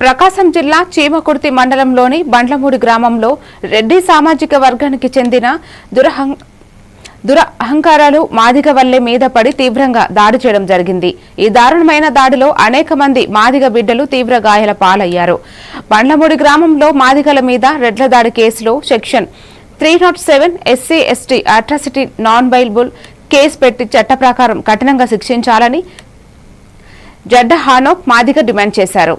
ప్రకాశం జిల్లా చీమకుర్తి మండలంలోని బండ్లమూడి గ్రామంలో రెడ్డి సామాజిక వర్గానికి చెందిన దురహం దుర అహంకారాలు మాదిగ వల్లే మీద పడి తీవ్రంగా దాడి చేయడం జరిగింది. ఈ దారుణమైన దాడిలో అనేక మంది మాదిగ బిడ్డలు తీవ్ర గాయాల పాలయ్యారు. బండ్లమూడి గ్రామంలో మాదిగల మీద రెడ్ల దాడి కేసులో section three not seven SC ST atrocity non bailable case పెట్టి చట్ట ప్రకారం కఠినంగా శిక్షించాలని జడ్డ హానోక్ మాదిగ డిమాండ్ చేశారు.